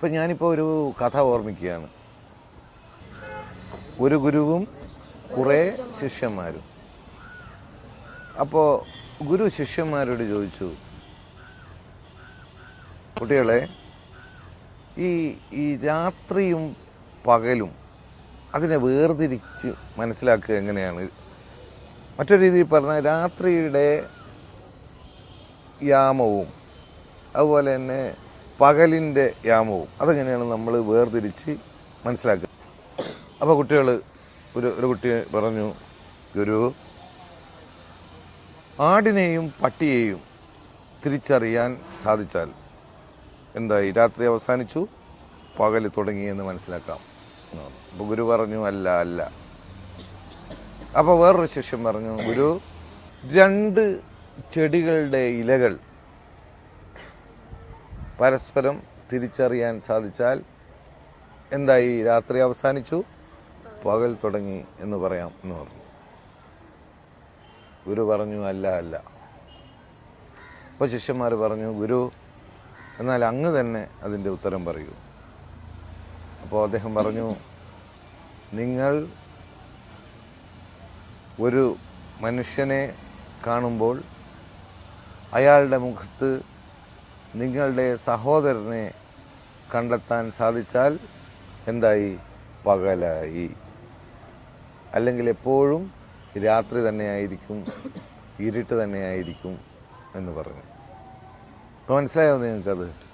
ഇപ്പം ഞാനിപ്പോൾ ഒരു കഥ ഓർമ്മിക്കുകയാണ്. ഒരു ഗുരുവും കുറേ ശിഷ്യന്മാരും. അപ്പോൾ ഗുരു ശിഷ്യന്മാരോട് ചോദിച്ചു കുട്ടികളെ ഈ ഈ രാത്രിയും പകലും അതിനെ വേർതിരിച്ച് മനസ്സിലാക്കുക എങ്ങനെയാണ്? മറ്റൊരു രീതിയിൽ പറഞ്ഞാൽ രാത്രിയുടെ യാമവും അതുപോലെ തന്നെ പകലിന്റെ യാമവും. അതെങ്ങനെയാണ് നമ്മൾ വേർതിരിച്ച് മനസ്സിലാക്കുക? അപ്പോൾ കുട്ടികൾ ഒരു ഒരു കുട്ടി പറഞ്ഞു ഗുരു ആടിനെയും പട്ടിയെയും തിരിച്ചറിയാൻ സാധിച്ചാൽ എന്തായി? രാത്രി അവസാനിച്ചു പകൽ തുടങ്ങി എന്ന് മനസ്സിലാക്കാം അപ്പോൾ ഗുരു പറഞ്ഞു അല്ല അല്ല. അപ്പോൾ വേറൊരു ശിഷ്യൻ പറഞ്ഞു ഗുരു രണ്ട് ചെടികളുടെ ഇലകൾ പരസ്പരം തിരിച്ചറിയാൻ സാധിച്ചാൽ എന്തായി? രാത്രി അവസാനിച്ചു. പകൽ തുടങ്ങി എന്ന് പറയാം എന്ന് പറഞ്ഞു. ഗുരു പറഞ്ഞു അല്ല അല്ല. അപ്പോൾ ശിഷ്യന്മാർ പറഞ്ഞു ഗുരു എന്നാൽ അങ്ങ് തന്നെ അതിന്റെ ഉത്തരം പറയൂ. അപ്പോൾ അദ്ദേഹം പറഞ്ഞു നിങ്ങൾ ഒരു മനുഷ്യനെ കാണുമ്പോൾ അയാളുടെ മുഖത്ത് നിങ്ങളുടെ സഹോദരനെ കണ്ടെത്താൻ സാധിച്ചാൽ എന്തായി? പകലായി. അല്ലെങ്കിൽ എപ്പോഴും രാത്രി തന്നെയായിരിക്കും ഇരുട്ട് തന്നെയായിരിക്കും എന്ന് പറഞ്ഞു. മനസ്സിലായോ നിങ്ങൾക്കത്?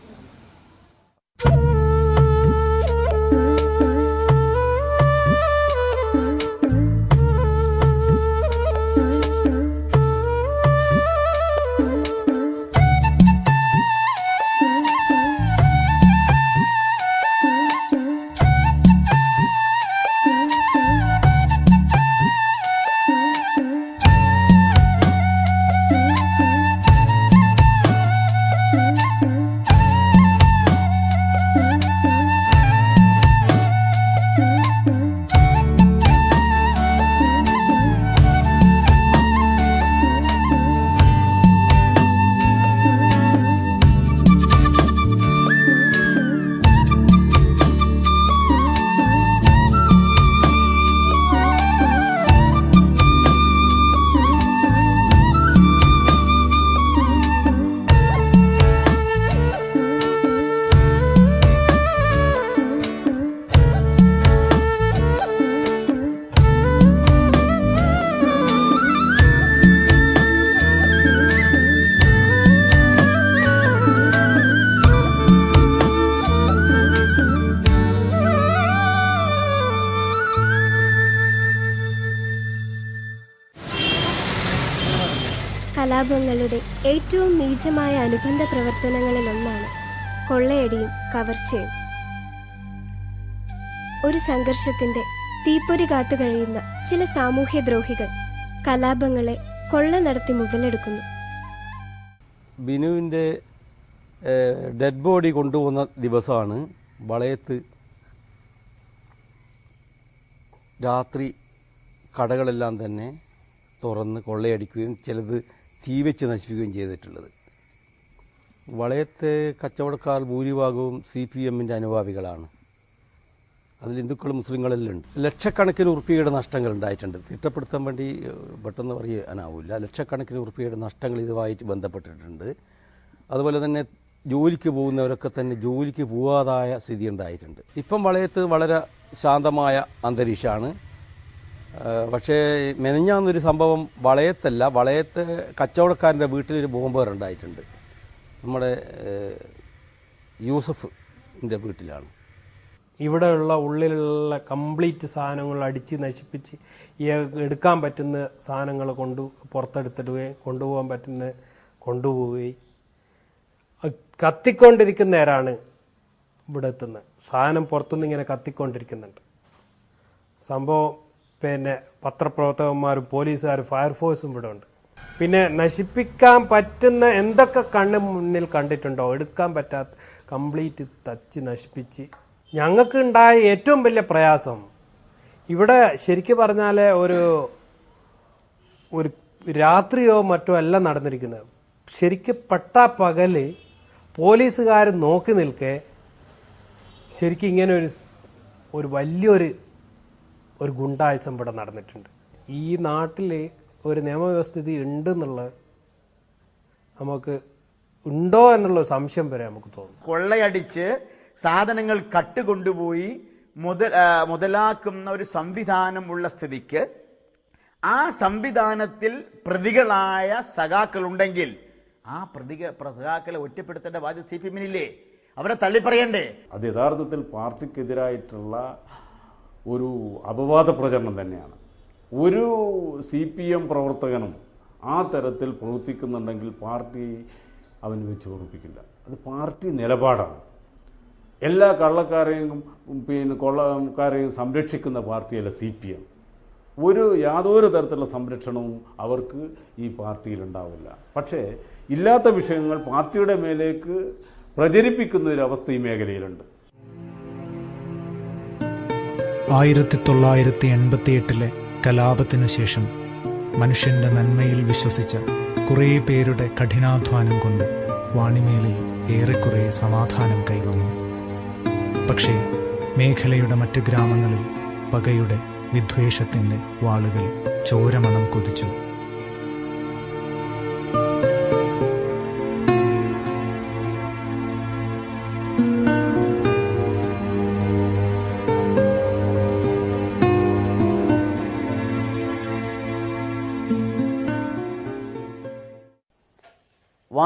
കലാപങ്ങളുടെ ഏറ്റവും നീചമായ അനുബന്ധ പ്രവർത്തനങ്ങളിലൊന്നാണ് കൊള്ളയടിയും കവർച്ചയും. ഒരു സംഘർഷത്തിന്റെ തീപ്പൊരി കാത്തു കഴിയുന്ന ചില സാമൂഹ്യദ്രോഹികൾ കലാപങ്ങളെ കൊള്ള നടത്തി മുതലെടുക്കുന്നു. ബിനുവിന്റെ ഡെഡ് ബോഡി കൊണ്ടുപോകുന്ന ദിവസമാണ് വളയത്ത് രാത്രി കടകളെല്ലാം തന്നെ തുറന്ന് കൊള്ളയടിക്കുകയും ചിലത് തീ വെച്ച് നശിപ്പിക്കുകയും ചെയ്തിട്ടുള്ളത്. വളയത്തെ കച്ചവടക്കാർ ഭൂരിഭാഗവും സി പി എമ്മിന്റെ അനുഭാവികളാണ്. അതിൽ ഹിന്ദുക്കളും മുസ്ലിങ്ങളെല്ലാം ഉണ്ട്. ലക്ഷക്കണക്കിന് ഉറുപ്പികയുടെ നഷ്ടങ്ങൾ ഉണ്ടായിട്ടുണ്ട്. തിട്ടപ്പെടുത്താൻ വേണ്ടി പെട്ടെന്ന് പറയാനാവില്ല. ലക്ഷക്കണക്കിന് ഉറുപ്പികയുടെ നഷ്ടങ്ങൾ ഇതുമായിട്ട് ബന്ധപ്പെട്ടിട്ടുണ്ട്. അതുപോലെ തന്നെ ജോലിക്ക് പോകുന്നവരൊക്കെ തന്നെ ജോലിക്ക് പോവാതായ സ്ഥിതി ഉണ്ടായിട്ടുണ്ട്. ഇപ്പം വളയത്ത് വളരെ ശാന്തമായ അന്തരീക്ഷമാണ്. പക്ഷേ മെനഞ്ഞാന്നൊരു സംഭവം വളയത്തല്ല. വളയത്ത് കച്ചവടക്കാരന്റെ വീട്ടിലൊരു ബോംബ് ഉണ്ടായിട്ടുണ്ട് നമ്മുടെ യൂസഫിന്റെ വീട്ടിലാണ്. ഇവിടെയുള്ള ഉള്ളിലുള്ള കംപ്ലീറ്റ് സാധനങ്ങൾ അടിച്ച് നശിപ്പിച്ച് എടുക്കാൻ പറ്റുന്ന സാധനങ്ങൾ കൊണ്ട് പുറത്തെടുത്തിടുകയും കൊണ്ടുപോകാൻ പറ്റുന്ന കൊണ്ടുപോവുകയും കത്തിക്കൊണ്ടിരിക്കുന്ന നേരാണ് ഇവിടെ എത്തുന്നത്. സാധനം പുറത്തുനിന്ന് ഇങ്ങനെ കത്തിക്കൊണ്ടിരിക്കുന്നുണ്ട്. സംഭവം പിന്നെ പത്രപ്രവർത്തകന്മാരും പോലീസുകാരും ഫയർഫോഴ്സും ഇവിടെ ഉണ്ട്. പിന്നെ നശിപ്പിക്കാൻ പറ്റുന്ന എന്തൊക്കെ കണ്ണ് മുന്നിൽ കണ്ടിട്ടുണ്ടോ? എടുക്കാൻ പറ്റാത്ത കംപ്ലീറ്റ് തച്ച് നശിപ്പിച്ച്. ഞങ്ങൾക്ക് ഉണ്ടായ ഏറ്റവും വലിയ പ്രയാസം ഇവിടെ ശരിക്കും പറഞ്ഞാൽ ഒരു ഒരു രാത്രിയോ മറ്റോ അല്ല നടന്നിരിക്കുന്നത്. ശരിക്കും പെട്ട പകൽ പോലീസുകാർ നോക്കി നിൽക്കെ ശരിക്കും ഇങ്ങനെ ഒരു ഒരു വലിയൊരു ഒരു ഗുണ്ടായുസം ഇവിടെ നടന്നിട്ടുണ്ട്. ഈ നാട്ടിൽ ഒരു നിയമവ്യവസ്ഥിതി ഉണ്ട് എന്നുള്ള നമുക്ക് ഉണ്ടോ എന്നുള്ള സംശയം വരെ നമുക്ക് തോന്നും. കൊള്ളയടിച്ച് സാധനങ്ങൾ കട്ടുകൊണ്ടുപോയി മുതൽ മുതലാക്കുന്ന ഒരു സംവിധാനമുള്ള സ്ഥിതിക്ക് ആ സംവിധാനത്തിൽ പ്രതികളായ സഖാക്കളുണ്ടെങ്കിൽ ആ പ്രതിക സഖാക്കളെ ഒറ്റപ്പെടുത്തേണ്ട ബാധ്യത സി പി എമ്മിനില്ലേ? അവരെ തള്ളിപ്പറയണ്ടേ? അത് യഥാർത്ഥത്തിൽ പാർട്ടിക്കെതിരായിട്ടുള്ള ഒരു അപവാദ പ്രചരണം തന്നെയാണ്. ഒരു സി പി എം പ്രവർത്തകനും ആ തരത്തിൽ പ്രവർത്തിക്കുന്നുണ്ടെങ്കിൽ പാർട്ടി അവന് വെച്ച് ഉറപ്പിക്കില്ല അത് പാർട്ടി നിലപാടാണ്. എല്ലാ കള്ളക്കാരെയും പിന്നെ കൊള്ളക്കാരെയും സംരക്ഷിക്കുന്ന പാർട്ടിയല്ല സി പി എം. ഒരു യാതൊരു തരത്തിലുള്ള സംരക്ഷണവും അവർക്ക് ഈ പാർട്ടിയിൽ ഉണ്ടാവില്ല. പക്ഷേ ഇല്ലാത്ത വിഷയങ്ങൾ പാർട്ടിയുടെ മേലേക്ക് പ്രചരിപ്പിക്കുന്ന ഒരു അവസ്ഥ ഈ മേഖലയിലുണ്ട്. ആയിരത്തി തൊള്ളായിരത്തി എൺപത്തിയെട്ടിലെ കലാപത്തിനു ശേഷം മനുഷ്യന്റെ നന്മയിൽ വിശ്വസിച്ച കുറേ പേരുടെ കഠിനാധ്വാനം കൊണ്ട് വാണിമേലിൽ ഏറെക്കുറെ സമാധാനം കൈവന്നു. പക്ഷേ മേഖലയുടെ മറ്റ് ഗ്രാമങ്ങളിൽ പകയുടെ വിദ്വേഷത്തിന്റെ വാളുകൾ ചോരമണം കൊതിച്ചു.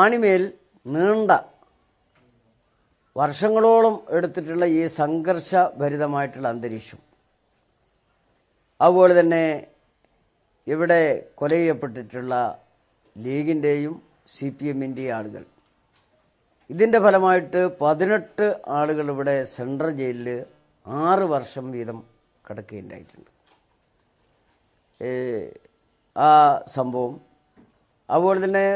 വാണിമേൽ നീണ്ട വർഷങ്ങളോളം എടുത്തിട്ടുള്ള ഈ സംഘർഷഭരിതമായിട്ടുള്ള അന്തരീക്ഷം. അതുപോലെ തന്നെ ഇവിടെ കൊല ചെയ്യപ്പെട്ടിട്ടുള്ള ലീഗിന്റെയും സി പി എമ്മിന്റെയും ആളുകൾ. ഇതിന്റെ ഫലമായിട്ട് പതിനെട്ട് ആളുകൾ ഇവിടെ സെൻട്രൽ ജയിലിൽ ആറ് വർഷം വീതം കിടക്കുകയുണ്ടായിട്ടുണ്ട്. ആ സംഭവം. അതുപോലെ തന്നെ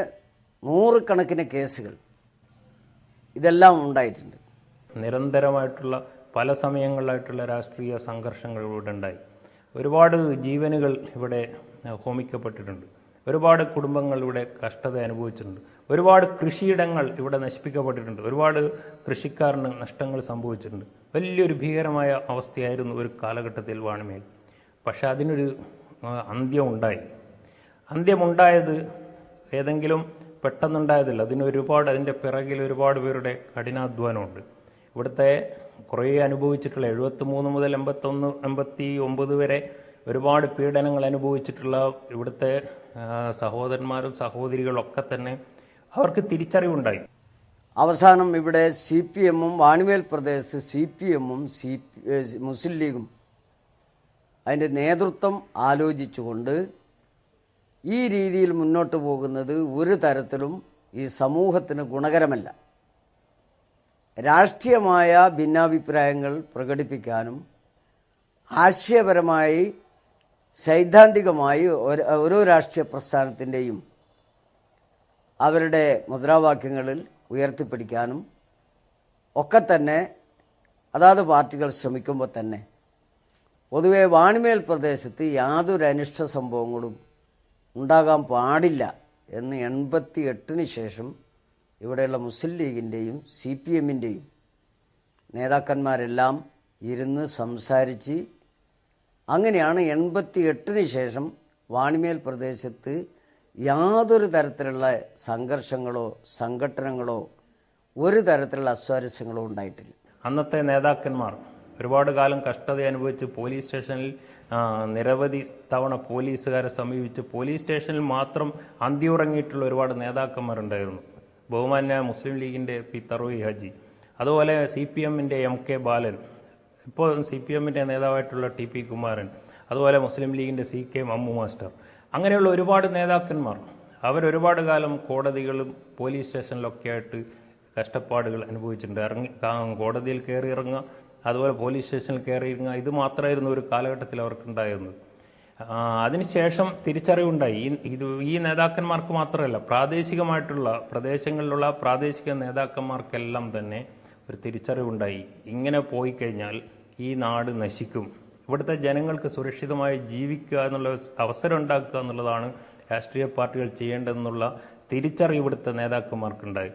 നൂറുകണക്കിന് കേസുകൾ ഇതെല്ലാം ഉണ്ടായിട്ടുണ്ട്. നിരന്തരമായിട്ടുള്ള പല സമയങ്ങളിലായിട്ടുള്ള രാഷ്ട്രീയ സംഘർഷങ്ങൾ ഇവിടെ ഉണ്ടായി. ഒരുപാട് ജീവനുകൾ ഇവിടെ ഹോമിക്കപ്പെട്ടിട്ടുണ്ട്. ഒരുപാട് കുടുംബങ്ങൾ ഇവിടെ കഷ്ടത അനുഭവിച്ചിട്ടുണ്ട്. ഒരുപാട് കൃഷിയിടങ്ങൾ ഇവിടെ നശിപ്പിക്കപ്പെട്ടിട്ടുണ്ട്. ഒരുപാട് കൃഷിക്കാരന് നഷ്ടങ്ങൾ സംഭവിച്ചിട്ടുണ്ട്. വലിയൊരു ഭീകരമായ അവസ്ഥയായിരുന്നു ഒരു കാലഘട്ടത്തിൽ വാണിമേൽ. പക്ഷേ അതിനൊരു അന്ത്യമുണ്ടായി അന്ത്യമുണ്ടായത് ഏതെങ്കിലും പെട്ടെന്നുണ്ടായതല്ല. അതിന് ഒരുപാട് അതിന്റെ പിറകിൽ ഒരുപാട് പേരുടെ കഠിനാധ്വാനമുണ്ട്. ഇവിടുത്തെ കുറേ അനുഭവിച്ചിട്ടുള്ള എഴുപത്തി മൂന്ന് മുതൽ എൺപത്തൊന്ന് എൺപത്തി ഒമ്പത് വരെ ഒരുപാട് പീഡനങ്ങൾ അനുഭവിച്ചിട്ടുള്ള ഇവിടുത്തെ സഹോദരന്മാരും സഹോദരികളും ഒക്കെ തന്നെ അവർക്ക് തിരിച്ചറിവുണ്ടായി. അവസാനം ഇവിടെ സി പി എമ്മും വാണിമേൽ പ്രദേശ് സി പി എമ്മും സി മുസ്ലിം ലീഗും അതിന്റെ നേതൃത്വം ആലോചിച്ചുകൊണ്ട് ഈ രീതിയിൽ മുന്നോട്ട് പോകുന്നത് ഒരു തരത്തിലും ഈ സമൂഹത്തിന് ഗുണകരമല്ല. രാഷ്ട്രീയമായ ഭിന്നാഭിപ്രായങ്ങൾ പ്രകടിപ്പിക്കാനും ആശയപരമായി സൈദ്ധാന്തികമായി ഓരോ രാഷ്ട്രീയ പ്രസ്ഥാനത്തിന്റെയും അവരുടെ മുദ്രാവാക്യങ്ങളിൽ ഉയർത്തിപ്പിടിക്കാനും ഒക്കെ തന്നെ അതാത് പാർട്ടികൾ ശ്രമിക്കുമ്പോൾ തന്നെ പൊതുവെ വാണിമേൽ പ്രദേശത്ത് യാതൊരു അനിഷ്ട സംഭവങ്ങളും ഉണ്ടാകാൻ പാടില്ല എന്ന് എൺപത്തി എട്ടിന് ശേഷം ഇവിടെയുള്ള മുസ്ലിം ലീഗിന്റെയും സി പി എമ്മിന്റെയും നേതാക്കന്മാരെല്ലാം ഇരുന്ന് സംസാരിച്ച് അങ്ങനെയാണ് എൺപത്തി എട്ടിന് ശേഷം വാണിമേൽ പ്രദേശത്ത് യാതൊരു തരത്തിലുള്ള സംഘർഷങ്ങളോ സംഘടനകളോ ഒരു തരത്തിലുള്ള അസ്വാരസ്യങ്ങളോ ഉണ്ടായിട്ടില്ല. അന്നത്തെ നേതാക്കന്മാർ ഒരുപാട് കാലം കഷ്ടത അനുഭവിച്ച് പോലീസ് സ്റ്റേഷനിൽ നിരവധി തവണ പോലീസുകാരെ സമീപിച്ച് പോലീസ് സ്റ്റേഷനിൽ മാത്രം അന്തിയുറങ്ങിയിട്ടുള്ള ഒരുപാട് നേതാക്കന്മാരുണ്ടായിരുന്നു. ബഹുമാന്യ മുസ്ലിം ലീഗിന്റെ പി തറോയി ഹാജി. അതുപോലെ സി പി എമ്മിന്റെ എം കെ ബാലൻ. ഇപ്പോൾ സി പി എമ്മിന്റെ നേതാവായിട്ടുള്ള ടി പി കുമാരൻ. അതുപോലെ മുസ്ലിം ലീഗിന്റെ സി കെ മമ്മു മാസ്റ്റർ. അങ്ങനെയുള്ള ഒരുപാട് നേതാക്കന്മാർ. അവരൊരുപാട് കാലം കോടതികളും പോലീസ് സ്റ്റേഷനിലൊക്കെ ആയിട്ട് കഷ്ടപ്പാടുകൾ അനുഭവിച്ചിട്ടുണ്ട്. ഇറങ്ങി കോടതിയിൽ കയറി ഇറങ്ങുക അതുപോലെ പോലീസ് സ്റ്റേഷനിൽ കയറി ഇറങ്ങുക ഇത് മാത്രമായിരുന്നു ഒരു കാലഘട്ടത്തിൽ അവർക്കുണ്ടായിരുന്നത്. അതിനുശേഷം തിരിച്ചറിവുണ്ടായി. ഇത് ഈ നേതാക്കന്മാർക്ക് മാത്രമല്ല പ്രാദേശികമായിട്ടുള്ള പ്രദേശങ്ങളിലുള്ള പ്രാദേശിക നേതാക്കന്മാർക്കെല്ലാം തന്നെ ഒരു തിരിച്ചറിവുണ്ടായി. ഇങ്ങനെ പോയി കഴിഞ്ഞാൽ ഈ നാട് നശിക്കും. ഇവിടുത്തെ ജനങ്ങൾക്ക് സുരക്ഷിതമായി ജീവിക്കുക എന്നുള്ള അവസരം ഉണ്ടാക്കുക എന്നുള്ളതാണ് രാഷ്ട്രീയ പാർട്ടികൾ ചെയ്യേണ്ടതെന്നുള്ള തിരിച്ചറിവ് ഇവിടുത്തെ നേതാക്കന്മാർക്കുണ്ടായി.